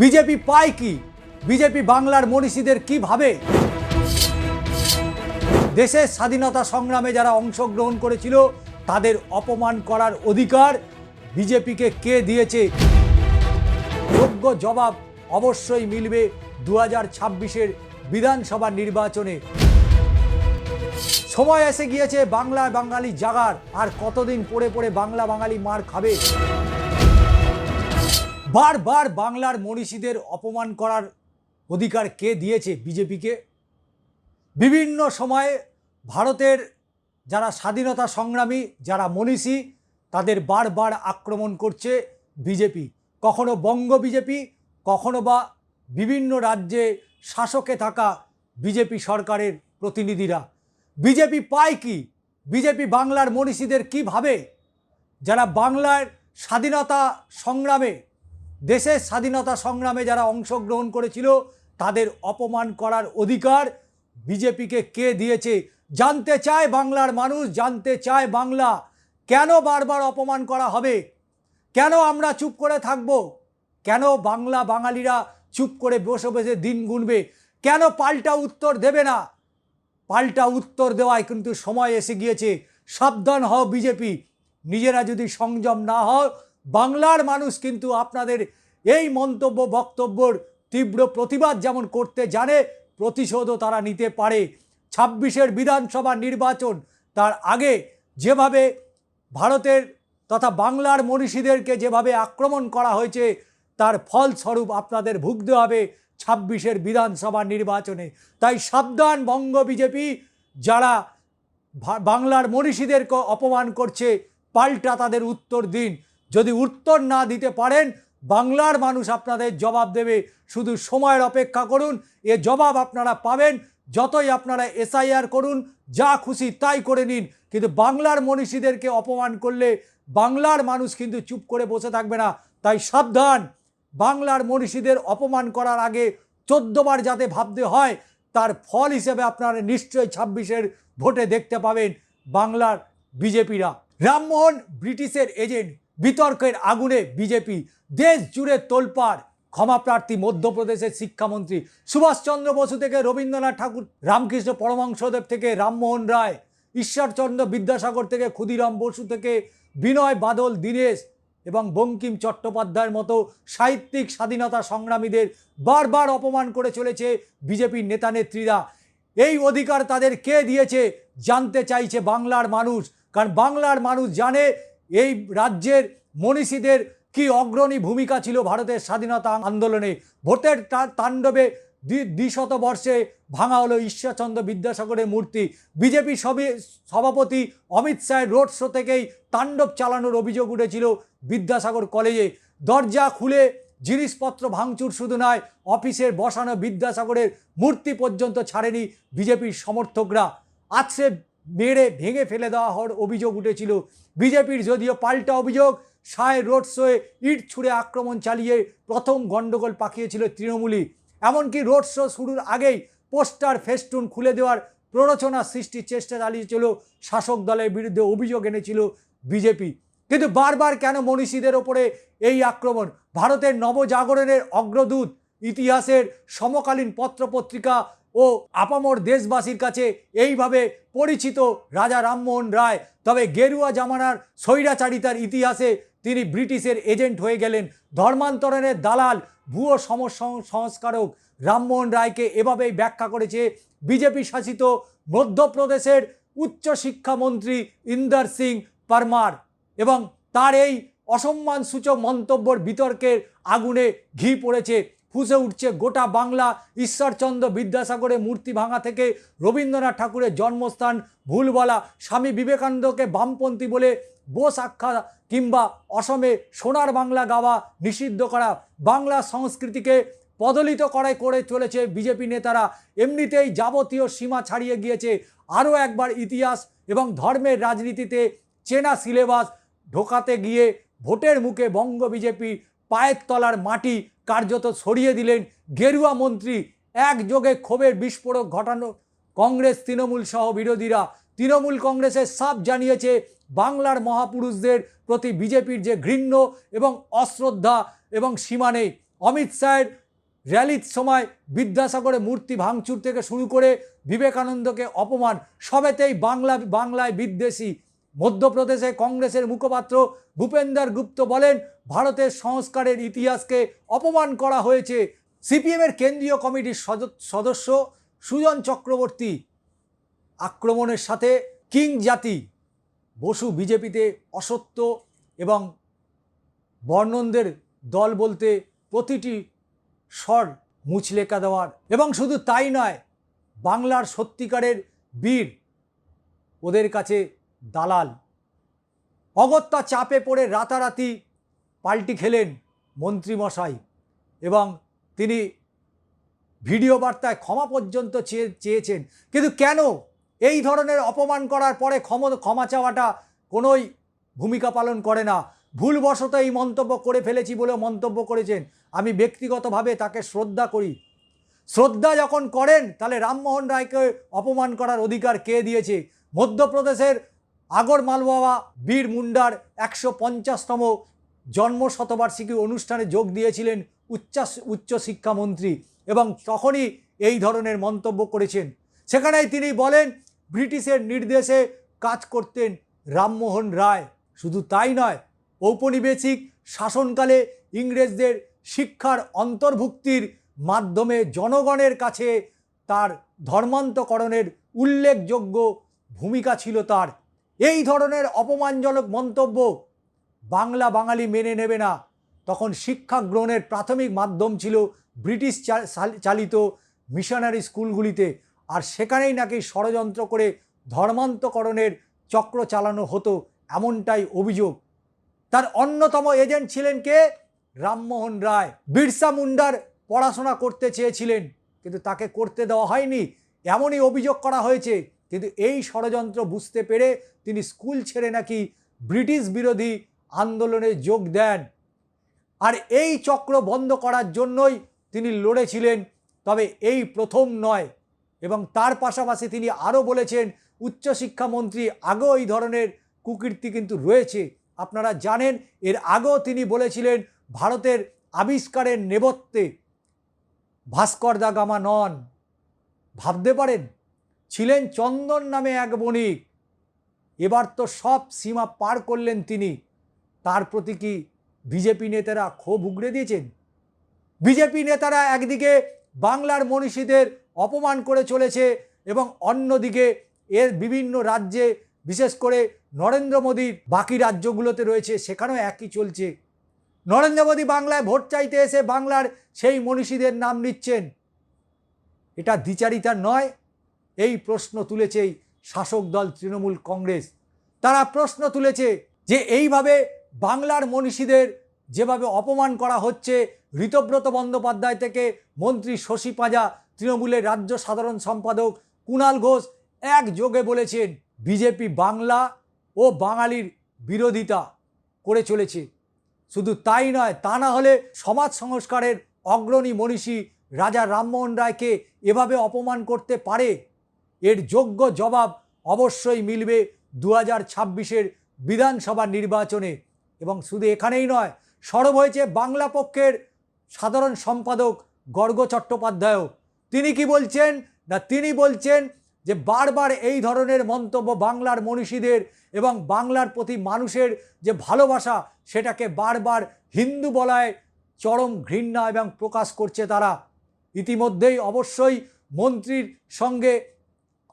BJP পায় কি? BJP বাংলার মনীষীদের কি ভাবে দেশের স্বাধীনতা সংগ্রামে যারা অংশগ্রহণ করেছিল, তাদের অপমান করার অধিকার বিজেপিকে কে দিয়েছে? যোগ্য জবাব অবশ্যই মিলবে দু হাজার ছাব্বিশের বিধানসভা নির্বাচনে। সময় এসে গিয়েছে বাংলা বাঙালি জাগার। আর কতদিন পড়ে পড়ে বাংলা বাঙালি মার খাবে? বারবার বাংলার মনীষীদের অপমান করার অধিকার কে দিয়েছে বিজেপিকে? বিভিন্ন সময়ে ভারতের যারা স্বাধীনতা সংগ্রামী, যারা মনীষী, তাদের বারবার আক্রমণ করছে বিজেপি। কখনো বঙ্গ বিজেপি, কখনো বা বিভিন্ন রাজ্যে শাসকে থাকা বিজেপি সরকারের প্রতিনিধিরা। বিজেপি পায় কি? বিজেপি বাংলার মনীষীদের কি ভাবে? যারা বাংলার স্বাধীনতা সংগ্রামে দেশের স্বাধীনতা সংগ্রামে যারা অংশগ্রহণ করেছিল, তাদের অপমান করার অধিকার বিজেপিকে কে দিয়েছে? জানতে চায় বাংলার মানুষ, জানতে চায় বাংলা। কেন বারবার অপমান করা হবে? কেন আমরা চুপ করে থাকব? কেন বাংলা বাঙালিরা চুপ করে বসে বসে দিন গুনবে? কেন পাল্টা উত্তর দেবে না? পাল্টা উত্তর দেওয়ায় কিন্তু সময় এসে গিয়েছে। সাবধান হও বিজেপি। নিজেরা যদি সংযম না হও বাংলার মানুষ কিন্তু আপনাদের এই মন্তব্য, বক্তব্যর তীব্র প্রতিবাদ যেমন করতে জানে, প্রতিশোধও তারা নিতে পারে। ছাব্বিশের বিধানসভা নির্বাচন তার আগে যেভাবে ভারতের তথা বাংলার মনীষীদেরকে যেভাবে আক্রমণ করা হয়েছে, তার ফলস্বরূপ আপনাদের ভুগতে হবে ছাব্বিশের বিধানসভা নির্বাচনে। তাই সাবধান বঙ্গ বিজেপি, যারা বাংলার মনীষীদেরকে অপমান করছে, পাল্টা তাদের উত্তর দিন। যদি উত্তর না দিতে পারেন, বাংলার মানুষ আপনাদের জবাব দেবে। শুধু সময়ের অপেক্ষা করুন, এ জবাব আপনারা পাবেন। যতই আপনারা এসআইআর করুন, যা খুশি তাই করে নিন। কিন্তু বাংলার মনীষীদেরকে অপমান করলে বাংলার মানুষ কিন্তু চুপ করে বসে থাকবে না। তাই সাবধান, বাংলার মনীষীদের অপমান করার আগে চোদ্দবার যাতে ভাবতে হয়, তার ফল হিসেবে আপনারা নিশ্চয়ই ছাব্বিশের ভোটে দেখতে পাবেন বাংলার বিজেপিরা। রামমোহন, ব্রিটিশের এজেন্ট। বিতর্কের আগুনে বিজেপি দেশ জুড়ে তোলপাড়। ক্ষমাপ্রার্থী মধ্যপ্রদেশের শিক্ষামন্ত্রী সুভাষচন্দ্র বসু থেকে রবীন্দ্রনাথ ঠাকুর, রামকৃষ্ণ পরমহংসদেব থেকে রামমোহন রায়, ঈশ্বরচন্দ্র বিদ্যাসাগর থেকে ক্ষুদিরাম বসু থেকে বিনয় বাদল দীনেশ এবং বঙ্কিম চট্টোপাধ্যায়ের মতো সাহিত্যিক স্বাধীনতা সংগ্রামীদের বারবার অপমান করে চলেছে বিজেপির নেতা নেত্রীরা। এই অধিকার তাদের কে দিয়েছে জানতে চাইছে বাংলার মানুষ। কারণ বাংলার মানুষ জানে এই রাজ্যের মনীষীদের কি অগ্রণী ভূমিকা ছিল ভারতের স্বাধীনতা আন্দোলনে? ভোটের তাণ্ডবে দ্বি- দ্বিশত বর্ষে ভাঙা হলো ঈশ্বরচন্দ্র বিদ্যাসাগরের মূর্তি। বিজেপি সবই সভাপতি অমিত শাহের রোড শো থেকেই তাণ্ডব চালানোর অভিযোগ উঠেছিল বিদ্যাসাগর কলেজে। দরজা খুলে জিনিসপত্র ভাঙচুর শুধু নয়, অফিসের বসানো বিদ্যাসাগরের মূর্তি পর্যন্ত ছাড়েনি বিজেপির সমর্থকরা। আজকে মেরে ভেঙে ফেলে দেওয়া হওয়ার অভিযোগ উঠেছিল। বিজেপির যদিও পাল্টা অভিযোগ, সায় রোড শোয়ে ইট ছুঁড়ে আক্রমণ চালিয়ে প্রথম গণ্ডগোল পাকিয়েছিল তৃণমূলী এমনকি রোড শো শুরুর আগেই পোস্টার ফেস্টুন খুলে দেওয়ার প্ররোচনা সৃষ্টির চেষ্টা চালিয়েছিল। শাসক দলের বিরুদ্ধে অভিযোগ এনেছিল বিজেপি। কিন্তু বারবার কেন মনীষীদের ওপরে এই আক্রমণ? ভারতের নবজাগরণের অগ্রদূত, ইতিহাসের সমকালীন পত্রপত্রিকা ও আপামর দেশবাসীর কাছে এইভাবে পরিচিত রাজা রামমোহন রায়। তবে গেরুয়া জামানার স্বৈরাচারিতার ইতিহাসে তিনি ব্রিটিশের এজেন্ট হয়ে গেলেন। ধর্মান্তরণের দালাল, ভুয়ো সংস্কারক রামমোহন রায়কে এভাবেই ব্যাখ্যা করেছে বিজেপি শাসিত মধ্যপ্রদেশের উচ্চশিক্ষামন্ত্রী ইন্দর সিং পারমার এবং তার এই অসম্মানসূচক মন্তব্যর বিতর্কের আগুনে ঘি পড়েছে। ফুসে উঠছে গোটা বাংলা। ঈশ্বরচন্দ্র বিদ্যাসাগরের মূর্তি ভাঙা থেকে রবীন্দ্রনাথ ঠাকুরের জন্মস্থান ভুল বলা স্বামী বিবেকানন্দকে বামপন্থী বলে বোস আখ্যা কিংবা অসমে সোনার বাংলা গাওয়া নিষিদ্ধ করা। বাংলা সংস্কৃতিকে পদলিত করাই করে চলেছে বিজেপি নেতারা। এমনিতেই যাবতীয় সীমা ছাড়িয়ে গিয়েছে আরও একবার ইতিহাস এবং ধর্মের রাজনীতিতে চেনা সিলেবাস ঢোকাতে গিয়ে ভোটের মুখে বঙ্গ বিজেপি পায়ের তলার মাটি কার্যত সরিয়ে দিলেন। গেরুয়া মন্ত্রী একযোগে ক্ষোভের বিস্ফোরক ঘটানো কংগ্রেস তৃণমূল সহ বিরোধীরা। তৃণমূল কংগ্রেসের সাপ জানিয়েছে, বাংলার মহাপুরুষদের প্রতি বিজেপির যে ঘৃণ্য এবং অশ্রদ্ধা এবং সীমা নেই। অমিত শাহের র্যালির সময় বিদ্যাসাগরের মূর্তি ভাঙচুর থেকে শুরু করে বিবেকানন্দকে অপমান, সবেতেই বাংলা, বাংলায় বিদ্বেষী। মধ্যপ্রদেশে কংগ্রেসের মুখপাত্র ভূপেন্দর গুপ্ত বলেন, ভারতের সংস্কারের ইতিহাসকে অপমান করা হয়েছে সিপিএমের কেন্দ্রীয় কমিটির সদ- সদস্য সুজন চক্রবর্তী। আক্রমণের সাথে কিং জাতি, বসু বিজেপিতে অসত্য এবং বর্ণনদের দল বলতে প্রতিটি স্বর মুচলেকা দেওয়ার। এবং শুধু তাই নয়, বাংলার সত্যিকারের বীর ওদের কাছে দালাল। অগত্যা চাপে পড়ে রাতারাতি পাল্টি খেলেন মন্ত্রীমশাই এবং তিনি ভিডিও বার্তায় ক্ষমা পর্যন্ত চেয়ে চেয়েছেন। কিন্তু কেন এই ধরনের অপমান করার পরে ক্ষম, ক্ষমা চাওয়াটা কোনোই ভূমিকা পালন করে না? ভুলবশত এই মন্তব্য করে ফেলেছি বলে মন্তব্য করেছেন। আমি ব্যক্তিগতভাবে তাকে শ্রদ্ধা করি। শ্রদ্ধা যখন করেন, তাহলে রামমোহন রায়কে অপমান করার অধিকার কে দিয়েছে? মধ্যপ্রদেশের আগর মালবাবা, বীর মুন্ডার একশো পঞ্চাশতম জন্ম শতবার্ষিকী অনুষ্ঠানে যোগ দিয়েছিলেন উচ্চাস, উচ্চশিক্ষামন্ত্রী এবং তখনই এই ধরনের মন্তব্য করেছেন। সেখানেই তিনি বলেন, ব্রিটিশের নির্দেশে কাজ করতেন রামমোহন রায়। শুধু তাই নয়, ঔপনিবেশিক শাসনকালে ইংরেজদের শিক্ষার অন্তর্ভুক্তির মাধ্যমে জনগণের কাছে তার ধর্মান্তকরণের উল্লেখযোগ্য ভূমিকা ছিল তার। এই ধরনের অপমানজনক মন্তব্য বাংলা বাঙালি মেনে নেবে না। তখন শিক্ষা গ্রহণের প্রাথমিক মাধ্যম ছিল ব্রিটিশ চালিত মিশনারি স্কুলগুলিতে, আর সেখানেই নাকি ষড়যন্ত্র করে ধর্মান্তকরণের চক্র চালানো হতো এমনটাই অভিযোগ। তার অন্যতম এজেন্ট ছিলেন কে? রামমোহন রায়। বিরসা মুন্ডার পড়াশোনা করতে চেয়েছিলেন, কিন্তু তাকে করতে দেওয়া হয়নি। এমনই অভিযোগ করা হয়েছে কিন্তু এই ষড়যন্ত্র বুঝতে পেরে তিনি স্কুল ছেড়ে নাকি ব্রিটিশ বিরোধী আন্দোলনে যোগ দেন। আর এই চক্র বন্ধ করার জন্যই তিনি লড়েছিলেন, তবে এই প্রথম নয়। এবং তার পাশাপাশি তিনি আরও বলেছেন, উচ্চশিক্ষামন্ত্রী আগেও এই ধরনের কুকীর্তি কিন্তু রয়েছে। আপনারা জানেন, এর আগেও তিনি বলেছিলেন, ভারতের আবিষ্কারের নেপথ্যে ভাস্কর দা গামা নন। ভাবতে পারেন? ছিলেন চন্দন নামে এক বণিক। এবার তো সব সীমা পার করলেন তিনি। তার প্রতি কি বিজেপি নেতারা ক্ষোভ উগড়ে দিয়েছেন? বিজেপি নেতারা একদিকে বাংলার মনীষীদের অপমান করে চলেছে এবং অন্যদিকে এর বিভিন্ন রাজ্যে, বিশেষ করে নরেন্দ্র মোদীর বাকি রাজ্যগুলোতে রয়েছে, সেখানেও একই চলছে। নরেন্দ্র মোদী বাংলায় ভোট চাইতে এসে বাংলার সেই মনীষীদের নাম নিচ্ছেন। এটা দ্বিচারিতা নয় এই প্রশ্ন তুলেছে শাসক দল তৃণমূল কংগ্রেস। তারা প্রশ্ন তুলেছে যে এইভাবে বাংলার মনীষীদের যেভাবে অপমান করা হচ্ছে, ঋতব্রত বন্দ্যোপাধ্যায় থেকে মন্ত্রী শশী পাঁজা, তৃণমূলের রাজ্য সাধারণ সম্পাদক কুণাল ঘোষ একযোগে বলেছেন, বিজেপি বাংলা ও বাঙালির বিরোধিতা করে চলেছে। শুধু তাই নয়, তা না হলে সমাজ সংস্কারের অগ্রণী মনীষী রাজা রামমোহন রায়কে এভাবে অপমান করতে পারে? এর যোগ্য জবাব অবশ্যই মিলবে দু হাজার ছাব্বিশের বিধানসভা নির্বাচনে। এবং শুধু এখানেই নয়, সরব হয়েছে বাংলা পক্ষের সাধারণ সম্পাদক গর্গ চট্টোপাধ্যায়ও। তিনি কি বলছেন? না, তিনি বলছেন যে বারবার এই ধরনের মন্তব্য বাংলার মনীষীদের এবং বাংলার প্রতি মানুষের যে ভালোবাসা, সেটাকে বারবার হিন্দু বলায় চরম ঘৃণা এবং প্রকাশ করছে তারা। ইতিমধ্যেই অবশ্যই মন্ত্রীর সঙ্গে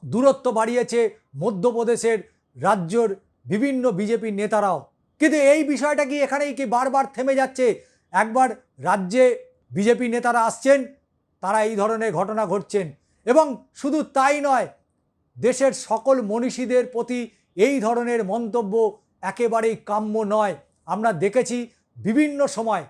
দূরত্ব বাড়িয়েছে মধ্যপ্রদেশের রাজ্যর বিভিন্ন বিজেপি নেতারাও। কিন্তু এই বিষয়টা কি এখানেই কি বারবার থেমে যাচ্ছে? একবার রাজ্যে বিজেপি নেতারা আসছেন, তারা এই ধরনের ঘটনা ঘটছেন। এবং শুধু তাই নয়, দেশের সকল মনীষীদের প্রতি এই ধরনের মন্তব্য একেবারেই কাম্য নয়। আমরা দেখেছি বিভিন্ন সময়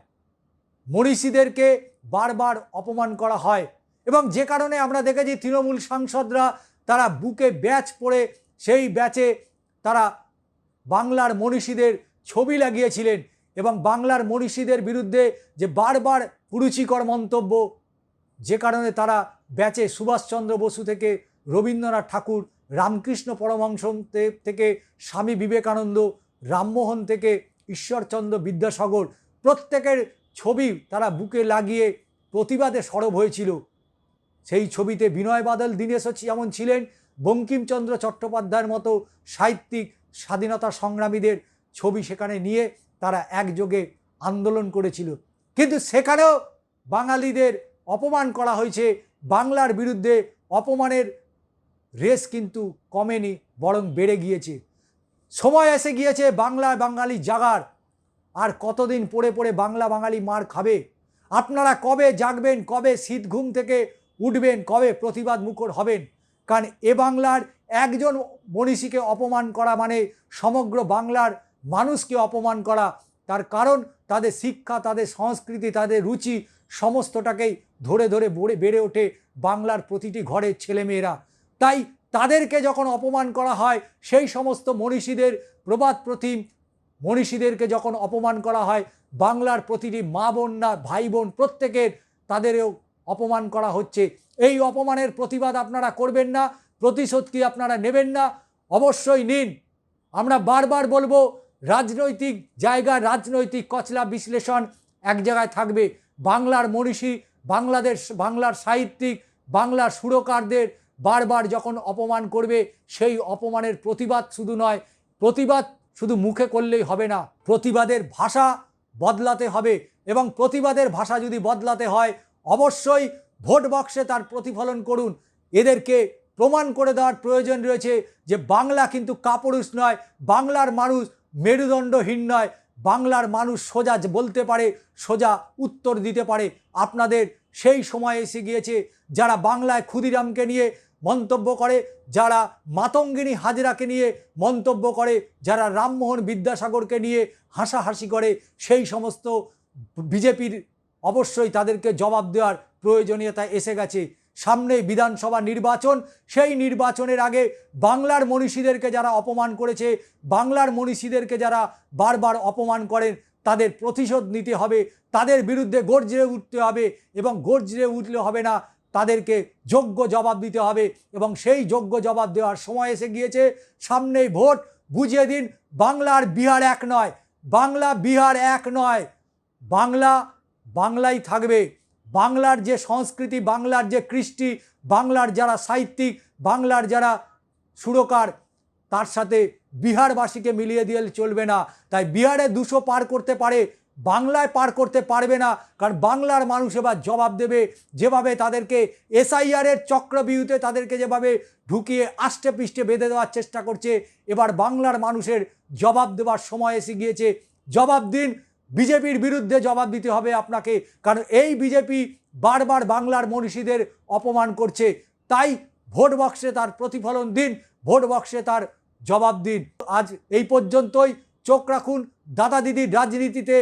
মনীষীদেরকে বারবার অপমান করা হয়। এবং যে কারণে আমরা দেখেছি তৃণমূল সাংসদরা তারা বুকে ব্যাচ পরে সেই ব্যাচে তারা বাংলার মনীষীদের ছবি লাগিয়েছিলেন এবং বাংলার মনীষীদের বিরুদ্ধে যে বারবার কুরুচিকর মন্তব্য, যে কারণে তারা ব্যাচে সুভাষচন্দ্র বসু থেকে রবীন্দ্রনাথ ঠাকুর, রামকৃষ্ণ পরমহংস থেকে স্বামী বিবেকানন্দ, রামমোহন থেকে ঈশ্বরচন্দ্র বিদ্যাসাগর প্রত্যেকের ছবি তারা বুকে লাগিয়ে প্রতিবাদে সরব হয়েছিল। সেই ছবিতে বিনয় বাদল দীনেশও যেমন ছিলেন, বঙ্কিমচন্দ্র চট্টোপাধ্যায়ের মতো সাহিত্যিক স্বাধীনতা সংগ্রামীদের ছবি সেখানে নিয়ে তারা একযোগে আন্দোলন করেছিল। কিন্তু সেখানেও বাঙালিদের অপমান করা হয়েছে। বাংলার বিরুদ্ধে অপমানের রেস কিন্তু কমেনি, বরং বেড়ে গিয়েছে। সময় এসে গিয়েছে বাংলা বাঙালি জাগার। আর কতদিন পড়ে পড়ে বাংলা বাঙালি মার খাবে? আপনারা কবে জাগবেন, কবে শীত ঘুম থেকে উঠবেন, কবে প্রতিবাদ মুখর হবেন? কারণ এ বাংলার একজন মনীষীকে অপমান করা মানে সমগ্র বাংলার মানুষকে অপমান করা। তার কারণ তাদের শিক্ষা, তাদের সংস্কৃতি, তাদের রুচি সমস্তটাকেই ধরে ধরে বড়ে ওঠে বাংলার প্রতিটি ঘরের ছেলেমেয়েরা। তাই তাদেরকে যখন অপমান করা হয়, সেই সমস্ত মনীষীদের প্রবাদ প্রতিম মনীষীদেরকে যখন অপমান করা হয়, বাংলার প্রতিটি মা বোন না ভাই বোন প্রত্যেকের তাদেরও অপমান করা হচ্ছে। এই অপমানের প্রতিবাদ আপনারা করবেন না, প্রতিশোধ কি আপনারা নেবেন না? অবশ্যই নিন। আমরা বারবার বলব, রাজনৈতিক জায়গা, রাজনৈতিক কচলা বিশ্লেষণ এক জায়গায় থাকবে। বাংলার মনীষী, বাংলাদেশ, বাংলার সাহিত্যিক, বাংলার সুরকারদের বারবার যখন অপমান করবে, সেই অপমানের প্রতিবাদ শুধু নয়, প্রতিবাদ শুধু মুখে করলেই হবে না, প্রতিবাদের ভাষা বদলাতে হবে। এবং প্রতিবাদের ভাষা যদি বদলাতে হয় অবশ্যই ভোট বক্সে তার প্রতিফলন করুন। এদেরকে প্রমাণ করে দেওয়ার প্রয়োজন রয়েছে যে বাংলা কিন্তু কাপুরুষ নয়, বাংলার মানুষ মেরুদণ্ডহীন নয়, বাংলার মানুষ সোজা বলতে পারে, সোজা উত্তর দিতে পারে। আপনাদের সেই সময় এসে গিয়েছে যারা বাংলায় ক্ষুদিরামকে নিয়ে মন্তব্য করে, যারা মাতঙ্গিনী হাজরাকে নিয়ে মন্তব্য করে, যারা রামমোহন বিদ্যাসাগরকে নিয়ে হাসাহাসি করে, সেই সমস্ত বিজেপির অবশ্যই তাদেরকে জবাব দেওয়ার প্রয়োজনীয়তা এসে গেছে। সামনে বিধানসভা নির্বাচন, সেই নির্বাচনের আগে বাংলার মনীষীদেরকে যারা অপমান করেছে, বাংলার মনীষীদেরকে যারা বারবার অপমান করেন, তাদের প্রতিশোধ নিতে হবে, তাদের বিরুদ্ধে গর্জে উঠতে হবে এবং গর্জে উঠলে হবে না, তাদেরকে যোগ্য জবাব দিতে হবে এবং সেই যোগ্য জবাব দেওয়ার সময় এসে গিয়েছে। সামনেই ভোট, বুঝিয়ে দিন, বাংলার বিহার এক নয়, বাংলা বিহার এক নয়, বাংলা বাংলাই থাকবে। বাংলার যে সংস্কৃতি, বাংলার যে কৃষ্টি, বাংলার যারা সাহিত্যিক, বাংলার যারা সুরকার, তার সাথে বিহারবাসীকে মিলিয়ে দিয়ে চলবে না। তাই বিহারে দুশো পার করতে পারে, বাংলায় পার করতে পারবে না, কারণ বাংলার মানুষ এবার জবাব দেবে যেভাবে তাদেরকে এসআইআরের চক্রবিহুতে তাদেরকে যেভাবে ঢুকিয়ে আষ্টে পৃষ্ঠে বেঁধে দেওয়ার চেষ্টা করছে, এবার বাংলার মানুষের জবাব দেওয়ার সময় এসে গিয়েছে। জবাব দিন বিজেপির বিরুদ্ধে জবাব দিতে হবে আপনাকে, কারণ এই বিজেপি বারবার বাংলার মনীষীদের অপমান করছে। তাই ভোট বক্সে তার প্রতিফলন দিন, ভোট বক্সে তার জবাব দিন। আজ এই পর্যন্তই। চোখ রাখুন দাদা দিদির রাজনীতিতে।